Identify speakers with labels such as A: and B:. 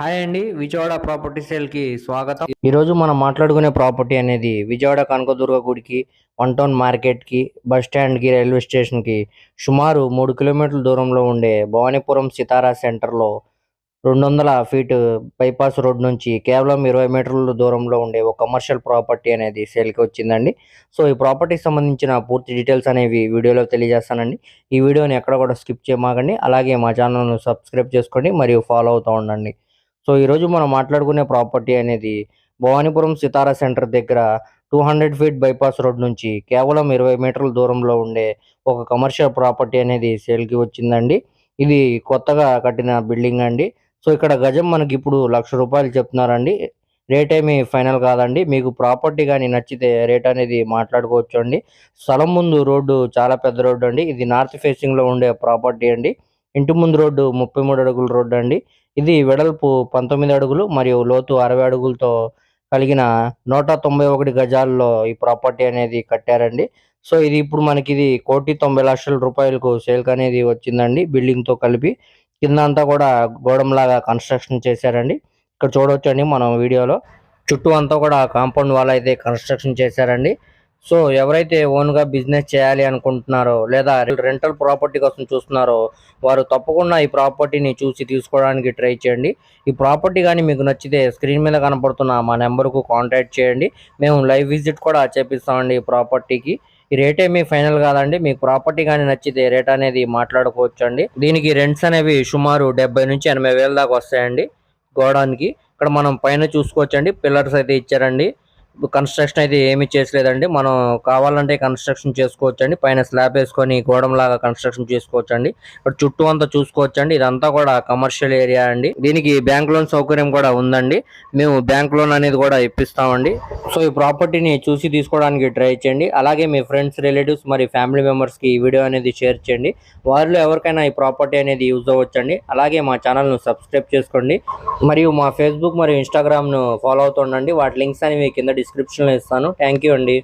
A: Hi అండి Vijayawada property సేల్కి స్వాగతం. ఈ రోజు మనం మాట్లాడుకునే ప్రాపర్టీ అనేది విజయవాడ కనకదుర్గ గుడికి వన్ టౌన్ మార్కెట్కి బస్ స్టాండ్కి రైల్వే స్టేషన్కి సుమారు మూడు కిలోమీటర్ల దూరంలో ఉండే భవానీపురం సితారా సెంటర్లో రెండు వందల ఫీట్ బైపాస్ రోడ్ నుంచి కేవలం ఇరవై మీటర్ల దూరంలో ఉండే ఒక కమర్షియల్ ప్రాపర్టీ అనేది సేల్కి వచ్చిందండి. సో ఈ ప్రాపర్టీకి సంబంధించిన పూర్తి డీటెయిల్స్ అనేవి వీడియోలో తెలియజేస్తానండి. ఈ వీడియోని ఎక్కడ కూడా స్కిప్ చేయమాకండి. అలాగే మా ఛానల్ను సబ్స్క్రైబ్ చేసుకోండి మరియు ఫాలో అవుతూ ఉండండి. సో ఈరోజు మనం మాట్లాడుకునే ప్రాపర్టీ అనేది భవానీపురం సితారా సెంటర్ దగ్గర two hundred feet bypass road నుంచి కేవలం ఇరవై మీటర్ల దూరంలో ఉండే ఒక కమర్షియల్ ప్రాపర్టీ అనేది సేల్కి వచ్చిందండి. ఇది కొత్తగా కట్టిన బిల్డింగ్ అండి. సో ఇక్కడ గజం మనకి ఇప్పుడు లక్ష రూపాయలు చెప్తున్నారండి. రేట్ ఏమి ఫైనల్ కాదండి. మీకు ప్రాపర్టీ కానీ నచ్చితే రేట్ అనేది మాట్లాడుకోవచ్చు అండి స్థలం ముందు రోడ్డు చాలా పెద్ద రోడ్డు అండి. ఇది నార్త్ ఫేసింగ్లో ఉండే ప్రాపర్టీ అండి. ఇంటి ముందు రోడ్డు ముప్పై మూడు అడుగుల రోడ్డు అండి. ఇది వెడల్పు పంతొమ్మిది అడుగులు మరియు లోతు అరవై అడుగులతో కలిగిన నూట తొంభై ఒకటి గజాల్లో ఈ ప్రాపర్టీ అనేది కట్టారండి. సో ఇది ఇప్పుడు మనకి ఇది కోటి తొంభై లక్షల రూపాయలకు సేల్ అనేది వచ్చిందండి బిల్డింగ్తో కలిపి. కింద అంతా కూడా గోడంలాగా కన్స్ట్రక్షన్ చేశారండి. ఇక్కడ చూడవచ్చండి మనం వీడియోలో. చుట్టూ అంతా కూడా కాంపౌండ్ వాల్ అయితే కన్స్ట్రక్షన్ చేశారండి. సో ఎవరైతే ఓన్గా బిజినెస్ చేయాలి అనుకుంటున్నారో లేదా రెంటల్ ప్రాపర్టీ కోసం చూస్తున్నారో వారు తప్పకుండా ఈ ప్రాపర్టీని చూసి తీసుకోవడానికి ట్రై చేయండి. ఈ ప్రాపర్టీ కానీ మీకు నచ్చితే స్క్రీన్ మీద కనపడుతున్న మా నెంబర్కు కాంటాక్ట్ చేయండి. మేము లైవ్ విజిట్ కూడా చేపిస్తామండి ఈ ప్రాపర్టీకి. ఈ రేట్ ఏమీ ఫైనల్ కాదండి. మీకు ప్రాపర్టీ కానీ నచ్చితే రేట్ అనేది మాట్లాడుకోవచ్చు అండి దీనికి రెంట్స్ అనేవి సుమారు డెబ్బై నుంచి ఎనభై వేల దాకా వస్తాయండి గోడానికి. ఇక్కడ మనం పైన చూసుకోవచ్చండి. పిల్లర్స్ అయితే ఇచ్చారండి. కన్స్ట్రక్షన్ అయితే ఏమీ చేసలేదండి. మనం కావాలంటే కన్స్ట్రక్షన్ చేసుకోవచ్చు అండి పైన స్లాబ్ వేసుకొని గోడంలాగా కన్స్ట్రక్షన్ చేసుకోవచ్చు అండి ఇక్కడ చుట్టూ అంతా చూసుకోవచ్చు అండి ఇదంతా కూడా కమర్షియల్ ఏరియా అండి. దీనికి బ్యాంక్ లోన్ సౌకర్యం కూడా ఉందండి. మేము బ్యాంక్ లోన్ అనేది కూడా ఇప్పిస్తామండి. సో ఈ ప్రాపర్టీని చూసి తీసుకోవడానికి ట్రై చేయండి. అలాగే మీ ఫ్రెండ్స్ రిలేటివ్స్ మరి ఫ్యామిలీ మెంబర్స్కి ఈ వీడియో అనేది షేర్ చేయండి. వారిలో ఎవరికైనా ఈ ప్రాపర్టీ అనేది యూజ్ అవ్వచ్చండి. అలాగే మా ఛానల్ను సబ్స్క్రైబ్ చేసుకోండి. మరియు మా ఫేస్బుక్ మరియు ఇన్స్టాగ్రామ్ను ఫాలో అవుతుండండి వాటి లింక్స్ అనేవి కింద డిస్ డిస్క్రిప్షన్లో ఇస్తాను. థ్యాంక్ యూ అండి.